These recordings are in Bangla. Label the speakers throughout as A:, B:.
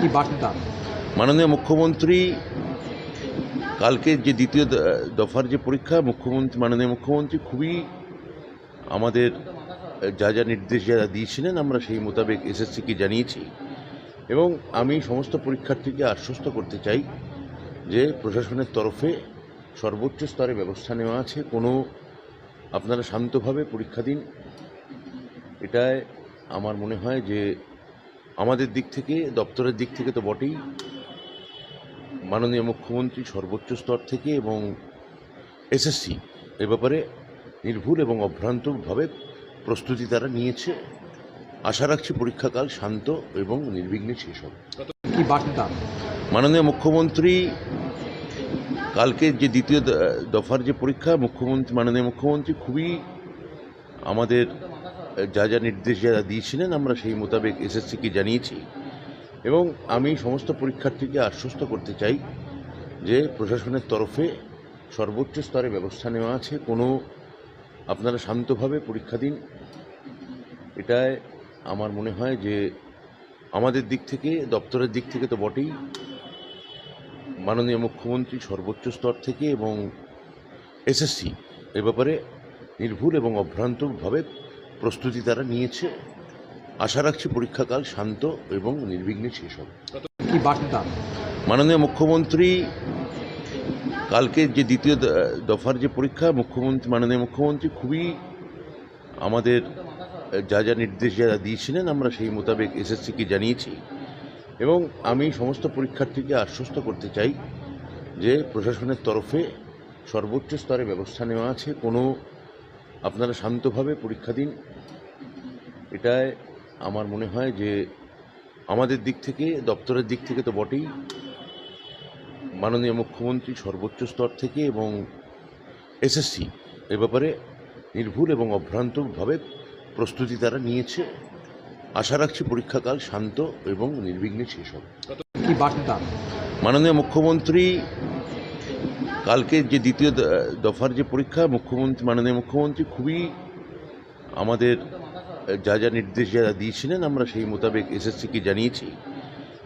A: কি বার্তা?
B: মাননীয় মুখ্যমন্ত্রী, কালকে যে দ্বিতীয় দফার যে পরীক্ষা, মুখ্যমন্ত্রী, মাননীয় মুখ্যমন্ত্রী খুবই আমাদের, যা যা নির্দেশ যারা দিয়েছিলেন, আমরা সেই মোতাবেক এসএসসিকে জানিয়েছি। এবং আমি সমস্ত পরীক্ষার্থীকে আশ্বস্ত করতে চাই যে প্রশাসনের তরফে সর্বোচ্চ স্তরে ব্যবস্থা নেওয়া আছে। কোনো আপনারা শান্তভাবে পরীক্ষা দিন। এটায় আমার মনে হয় যে আমাদের দিক থেকে দপ্তরের দিক থেকে তো বটেই। মাননীয় মুখ্যমন্ত্রী সর্বোচ্চ স্তর থেকে এবং এসএসসি এ ব্যাপারে নির্ভুল এবং অভ্রান্তভাবে প্রস্তুতি তারা নিয়েছে। আশা রাখছি পরীক্ষাকাল শান্ত এবং নির্বিঘ্নে শেষ হবে।
A: কি বার্তা?
B: মাননীয় মুখ্যমন্ত্রী কালকে যে দ্বিতীয় দফার যে পরীক্ষা মুখ্যমন্ত্রী মাননীয় মুখ্যমন্ত্রী খুবই আমাদের যা যা নির্দেশ যারা দিয়েছিলেন, আমরা সেই মোতাবেক এসএসসিকে জানিয়েছি। এবং আমি সমস্ত পরীক্ষার্থীকে আশ্বস্ত করতে চাই যে প্রশাসনের তরফে সর্বোচ্চ স্তরে ব্যবস্থা নেওয়া আছে। কোনো আপনারা শান্তভাবে পরীক্ষা দিন। এটায় আমার মনে হয় যে আমাদের দিক থেকে, দপ্তরের দিক থেকে তো বটেই। মাননীয় মুখ্যমন্ত্রী সর্বোচ্চ স্তর থেকে এবং এসএসসি এ ব্যাপারে নির্ভুল এবং অভ্রান্তভাবে প্রস্তুতি তারা নিয়েছে। আশা রাখছি পরীক্ষাকাল শান্ত এবং নির্বিঘ্নে শেষ হবে।
A: কি বার্তা?
B: মাননীয় মুখ্যমন্ত্রী কালকে যে দ্বিতীয় দফার যে পরীক্ষা মুখ্যমন্ত্রী মাননীয় মুখ্যমন্ত্রী খুবই আমাদের যা যা নির্দেশ যারা দিয়েছিলেন আমরা সেই মোতাবেক এসএসসিকে জানিয়েছি। এবং আমি সমস্ত পরীক্ষার্থীকে আশ্বস্ত করতে চাই যে প্রশাসনের তরফে সর্বোচ্চ স্তরে ব্যবস্থা নেওয়া আছে। কোনো আপনারা শান্তভাবে পরীক্ষা দিন। এটায় আমার মনে হয় যে আমাদের দিক থেকে দপ্তরের দিক থেকে তো বটেই। মাননীয় মুখ্যমন্ত্রী সর্বোচ্চ স্তর থেকে এবং এসএসসি এ ব্যাপারে নির্ভুল এবং অভ্রান্তভাবে প্রস্তুতি তারা নিয়েছে। আশা রাখছি পরীক্ষাকাল শান্ত এবং নির্বিঘ্নে শেষ হবে।
A: কি বার্তা?
B: মাননীয় মুখ্যমন্ত্রী কালকে যে দ্বিতীয় দফার যে পরীক্ষা, মুখ্যমন্ত্রী, মাননীয় মুখ্যমন্ত্রী খুবই আমাদের, যা যা নির্দেশ যারা দিয়েছিলেন, আমরা সেই মোতাবেক এসএসসিকে জানিয়েছি।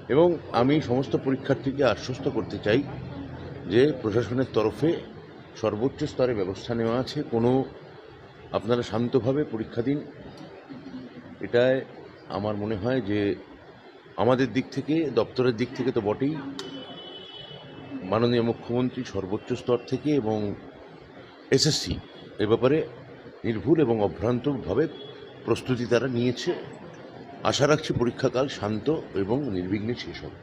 B: এবং আমি সমস্ত পরীক্ষার্থীকে আশ্বস্ত করতে চাই যে প্রশাসনের তরফে সর্বোচ্চ স্তরে ব্যবস্থা নেওয়া আছে। কোনো আপনারা শান্তভাবে পরীক্ষা দিন। এটায় আমার মনে হয় যে আমাদের দিক থেকে, দপ্তরের দিক থেকে তো বটেই। মাননীয় মুখ্যমন্ত্রী সর্বোচ্চ স্তর থেকে এবং এসএসসি এ ব্যাপারে নির্ভুল এবং অভ্রান্তভাবে প্রস্তুতি তারা নিয়েছে। আশা রাখছি পরীক্ষাকাল শান্ত এবং নির্বিঘ্নে শেষ হবে।